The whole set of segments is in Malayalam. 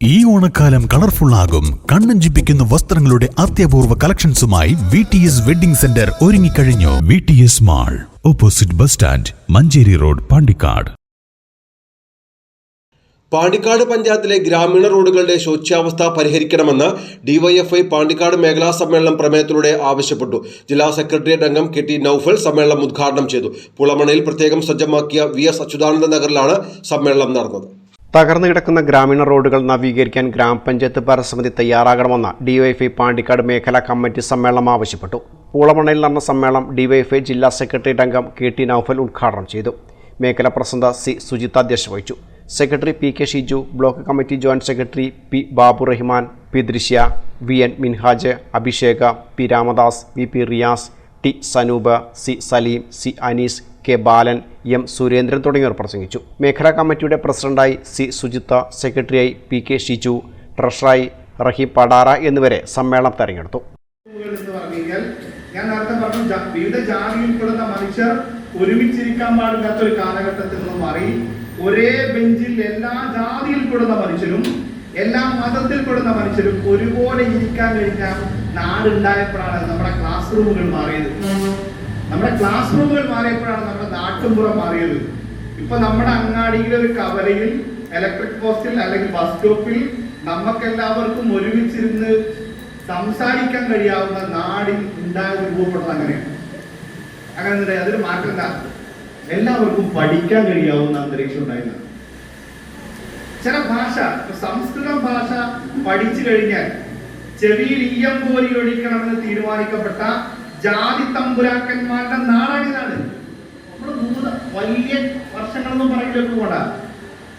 ഈ ഓണക്കാലം കളർഫുൾ ആകും. കണ്ണഞ്ചിപ്പിക്കുന്ന വസ്ത്രങ്ങളുടെ അത്യപൂർവ കളക്ഷൻസുമായി V T S wedding centre ഒരുങ്ങിക്കഴിഞ്ഞു. V T S mall opposite bus stand Manjeri road Pandikkad. Pandikkad പഞ്ചായത്തിലെ ഗ്രാമീണ റോഡുകളുടെ ശോച്യാവസ്ഥ പരിഹരിക്കണമെന്ന് ഡിവൈഎഫ്ഐ പാണ്ടിക്കാട് മേഖലാ സമ്മേളനം പ്രമേയത്തിലൂടെ ആവശ്യപ്പെട്ടു. ജില്ലാ സെക്രട്ടേറിയറ്റ് അംഗം കെ ടി നൌഫൽ സമ്മേളനം ഉദ്ഘാടനം ചെയ്തു. പുളമണയിൽ പ്രത്യേകം സജ്ജമാക്കിയ വി എസ് അച്യുതാനന്ദ നഗറിലാണ് സമ്മേളനം നടന്നത്. തകർന്നു കിടക്കുന്ന ഗ്രാമീണ റോഡുകൾ നവീകരിക്കാൻ ഗ്രാമപഞ്ചായത്ത് പരസമിതി തയ്യാറാകണമെന്ന് ഡിവൈഎഫ്ഐ പാണ്ടിക്കാട് മേഖലാ കമ്മിറ്റി സമ്മേളനം ആവശ്യപ്പെട്ടു. പൂളമണയിൽ നടന്ന സമ്മേളനം ഡിവൈഎഫ്ഐ ജില്ലാ സെക്രട്ടേറിയറ്റ് അംഗം കെ ടി നൌഫൽ ഉദ്ഘാടനം ചെയ്തു. മേഖലാ പ്രസിഡന്റ് സി സുജിത് അധ്യക്ഷ വഹിച്ചു. Secretary P K Shiju block committee joint secretary P Babu Rahman P Drishya V N Minhaj Abhishek P Ramadas V P Riyas T Sanoop C Saleem C Anees K Balan M Surendran തുടങ്ങിയവർ പ്രസംഗിച്ചു. മേഖലാ കമ്മിറ്റിയുടെ പ്രസിഡന്റായി സി സുജിത്ത സെക്രട്ടറിയായി പി കെ ഷിജു ട്രഷറായി റഹീം പടാറ എന്നിവരെ സമ്മേളനം തെരഞ്ഞെടുത്തു. ഞാൻ നേരത്തെ പറഞ്ഞു വിവിധ ജാതിയിൽപ്പെടുന്ന മനുഷ്യർ ഒരുമിച്ചിരിക്കാൻ പാടില്ലാത്ത ഒരു കാലഘട്ടത്തിൽ നിന്ന് മാറി ഒരേ ബെഞ്ചിൽ എല്ലാ ജാതിയിൽപ്പെടുന്ന മനുഷ്യരും എല്ലാ മതത്തിൽപ്പെടുന്ന മനുഷ്യരും ഒരുപോലെ ഇരിക്കാൻ കഴിഞ്ഞ നാടുണ്ടായപ്പോഴാണ് നമ്മുടെ ക്ലാസ് റൂമുകൾ മാറിയത്. നമ്മുടെ ക്ലാസ് റൂമുകൾ മാറിയപ്പോഴാണ് നമ്മുടെ നാട്ടുമ്പുറം മാറിയത്. ഇപ്പൊ നമ്മുടെ അങ്ങാടിയിലെ ഒരു കവലയിൽ ഇലക്ട്രിക് പോസ്റ്റിൽ അല്ലെങ്കിൽ ബസ് സ്റ്റോപ്പിൽ നമുക്കെല്ലാവർക്കും ഒരുമിച്ചിരുന്ന് സംസാരിക്കാൻ കഴിയാവുന്ന നാടിൽ ഉണ്ടായ രൂപപ്പെടുന്നത് അങ്ങനെയാണ്. അങ്ങനെ അതൊരു മാറ്റം എല്ലാവർക്കും പഠിക്കാൻ കഴിയാവുന്ന അന്തരീക്ഷം ഉണ്ടായിരുന്നു ചില ഭാഷ സംസ്കൃതം ഭാഷ പഠിച്ചു കഴിഞ്ഞാൽ ചെവിയിൽ ഈയം പോലി ഒഴിക്കണമെന്ന് തീരുമാനിക്കപ്പെട്ട ജാതി തമ്പുരാക്കന്മാരുടെ നാടാണിതാണ് നമ്മൾ വലിയ വർഷങ്ങളൊന്നും പറയിലേക്ക് പോകണ്ട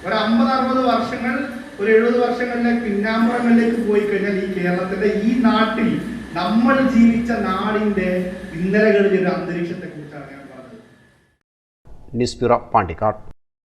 ഒരു അമ്പത് അറുപത് വർഷങ്ങൾ ഒരു എഴുപത് വർഷങ്ങളിലേക്ക് പിന്നാമ്പുറങ്ങളിലേക്ക് പോയി കഴിഞ്ഞാൽ ഈ കേരളത്തിന്റെ ഈ നാട്ടിൽ നമ്മൾ ജീവിച്ച നാടിന്റെ ഇന്നലകളിലെ ഒരു അന്തരീക്ഷത്തെ കുറിച്ചാണ് ഞാൻ പറഞ്ഞത്. പാണ്ടിക്കാട്.